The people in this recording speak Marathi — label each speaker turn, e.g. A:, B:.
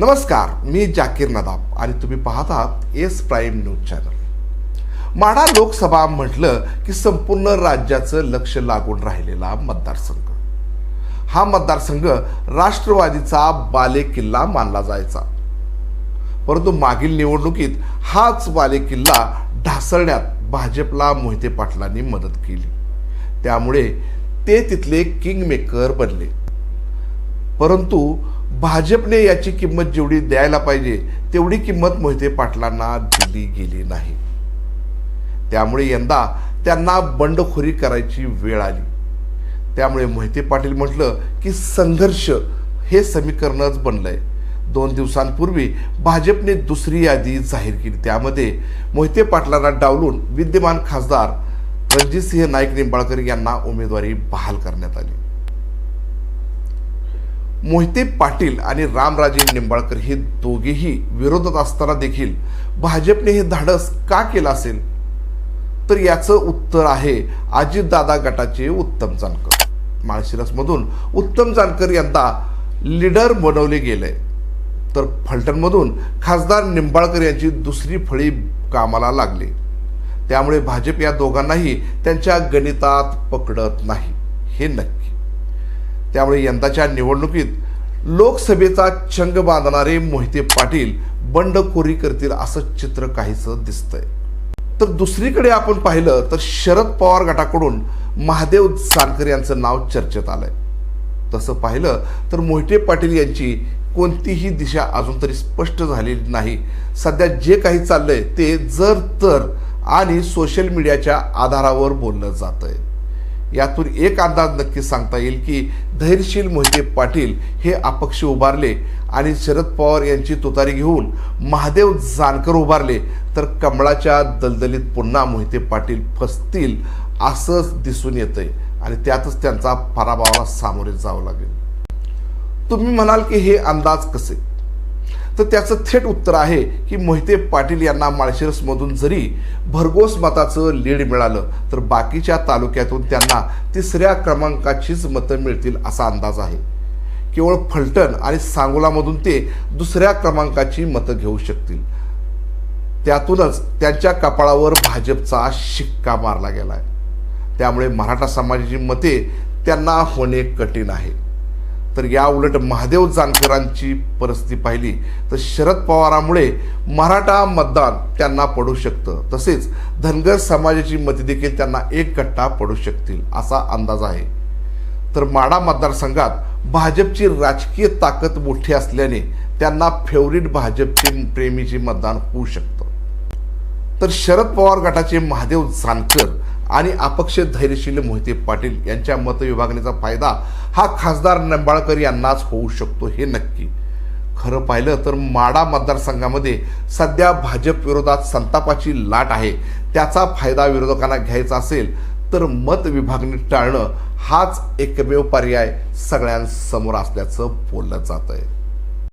A: नमस्कार मी जाकीर नदाब आणि तुम्ही पाहत आहात S prime news channel. Madha Lok Sabha म्हटलं की संपूर्ण राज्याचं लक्ष लागून राहिलेला मतदारसंघ. हा मतदारसंघ राष्ट्रवादीचा बालेकिल्ला मानला जायचा. परंतु मागील निवडणुकीत हाच बालेकिल्ला ढासळण्यात भाजपला मोहिते पाटलांनी मदत केली. त्यामुळे ते तिथले किंगमेकर बनले. परंतु भाजपने याची किंमत जेवढी द्यायला पाहिजे तेवढी किंमत मोहिते पाटलांना दिली गेली नाही. त्यामुळे यंदा त्यांना बंडखोरी करायची वेळ आली. त्यामुळे मोहिते पाटील म्हटलं की संघर्ष हे समीकरणच बनलं आहे दोन दिवसांपूर्वी भाजपने दुसरी यादी जाहीर केली. त्यामध्ये मोहिते पाटलांना डावलून विद्यमान खासदार रणजितसिंह नाईक निंबाळकर यांना उमेदवारी बहाल करण्यात आली. मोहिते पाटील आणि रामराजे निंबाळकर हे दोघेही विरोधात असताना देखील भाजपने हे धाडस का केलं असेल? तर याचं उत्तर आहे अजितदादा गटाचे उत्तम जानकर. माळशिरसमधून उत्तम जानकर यांना लीडर बनवले गेले. तर फलटणमधून खासदार निंबाळकर यांची दुसरी फळी कामाला लागली. त्यामुळे भाजप या दोघांनाही त्यांच्या गणितात पकडत नाही. हे नक्की. त्यामुळे यंदाच्या निवडणुकीत लोकसभेचा चंग बांधणारे मोहिते पाटील बंडखोरी करतील असं चित्र काहीसं दिसतंय. तर दुसरीकडे आपण पाहिलं तर शरद पवार गटाकडून महादेव जानकर यांचं नाव चर्चेत आलंय. तसं पाहिलं तर मोहिते पाटील यांची कोणतीही दिशा अजून तरी स्पष्ट झालेली नाही. सध्या जे काही चाललंय ते जर तर आणि सोशल मीडियाच्या आधारावर बोललं जातंय. यातून एक अंदाज नक्की सांगता येईल की धैर्यशील मोहिते पाटील हे अपक्ष उभारले आणि शरद पवार यांची तुतारी घेऊन महादेव जानकर उभारले. तर कमळाच्या दलदलीत पुन्हा मोहिते पाटील फसतील असंच दिसून येतंय. आणि त्यातच त्यांचा पराभवाला सामोरे जावं लागेल. तुम्ही म्हणाल की हे अंदाज कसे? तर त्याचं थेट उत्तर आहे की मोहिते पाटील यांना माळशिरसमधून जरी भरघोस मताचं लीड मिळालं तर बाकीच्या तालुक्यातून त्यांना तिसऱ्या क्रमांकाचीच मतं मिळतील असा अंदाज आहे. केवळ फलटण आणि सांगोलामधून ते दुसऱ्या क्रमांकाची मतं घेऊ शकतील. त्यातूनच त्यांच्या कपाळावर भाजपचा शिक्का मारला गेला आहे त्यामुळे मराठा समाजाची मते त्यांना होणे कठीण आहे. तर या उलट महादेव जानकरांची परिस्थिती पाहिली तर शरद पवारामुळे मराठा मतदान त्यांना पडू शकतं. तसेच धनगर समाजाची मते देखील त्यांना एक गट्टा पडू शकतील असा अंदाज आहे. तर माडा मतदारसंघात भाजपची राजकीय ताकद मोठी असल्याने त्यांना फेवरिट भाजपचे प्रेमीचे मतदान होऊ शकतं. तर शरद पवार गटाचे महादेव जानकर आणि अपक्ष धैर्यशील मोहिते पाटील यांच्या मतविभागणीचा फायदा हा खासदार निंबाळकर यांनाच होऊ शकतो हे नक्की. खरं पाहिलं तर माडा मतदारसंघामध्ये सध्या भाजप विरोधात संतापाची लाट आहे. त्याचा फायदा विरोधकांना घ्यायचा असेल तर मत विभागणी टाळणं हाच एकमेव पर्याय सगळ्यांसमोर असल्याचं बोललं जात आहे